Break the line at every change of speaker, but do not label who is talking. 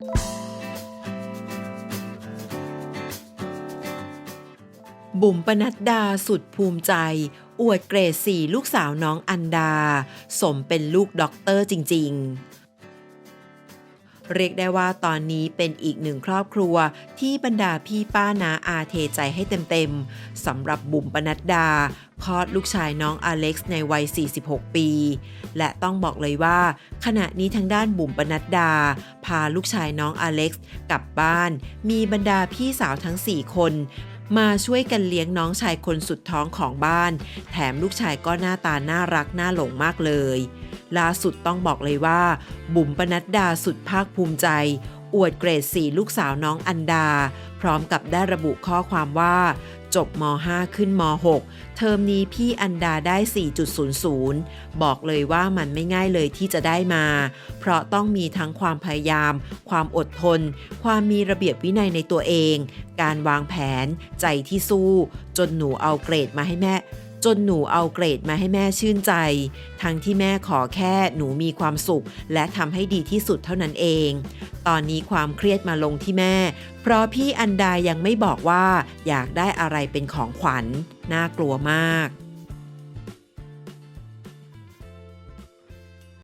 บุ๋มปนัดดาสุดภูมิใจ อวดเกรดสี่ลูกสาวน้องอันดา สมเป็นลูกด็อกเตอร์จริง ๆ เรียกได้ว่าตอนนี้เป็นอีกหนึ่งครอบครัวที่บรรดาพี่ป้านาอาเทใจให้เต็มๆสำหรับบุ๋มปนัดดาคลอดลูกชายน้องอเล็กซ์ในวัย 46 ปี และต้องบอกเลยว่า ขณะนี้ทางด้านบุ๋มปนัดดา พาลูกชายน้องอเล็กซ์กลับบ้าน มีบรรดาพี่สาวทั้ง 4 คนมาช่วยกันเลี้ยงน้องชายคนสุดท้องของบ้าน แถมลูกชายก็หน้าตาน่ารักน่าหลงมากเลย ล่าสุดต้องบอกเลยว่า บุ๋มปนัดดาสุดภาคภูมิใจ อวดเกรด4ลูกสาวน้องอันดา พร้อมกับได้ระบุข้อความว่า จบม .5 ขึ้นม .6 เทอมนี้พี่อันดาได้ 4.00 บอกเลยว่ามันไม่ง่ายเลยที่จะได้มา เพราะต้องมีทั้งความพยายาม ความอดทน ความมีระเบียบวินัยในตัวเอง การวางแผน ใจที่สู้ จนหนูเอาเกรดมาให้แม่ จนหนูเอาเกรดมาให้แม่ชื่นใจ ทั้งที่แม่ขอแค่หนูมีความสุข และทำให้ดีที่สุดเท่านั้นเอง ตอนนี้ความเครียดมาลงที่แม่ เพราะพี่อันดายังไม่บอกว่าอยากได้อะไรเป็นของขวัญ น่ากลัวมาก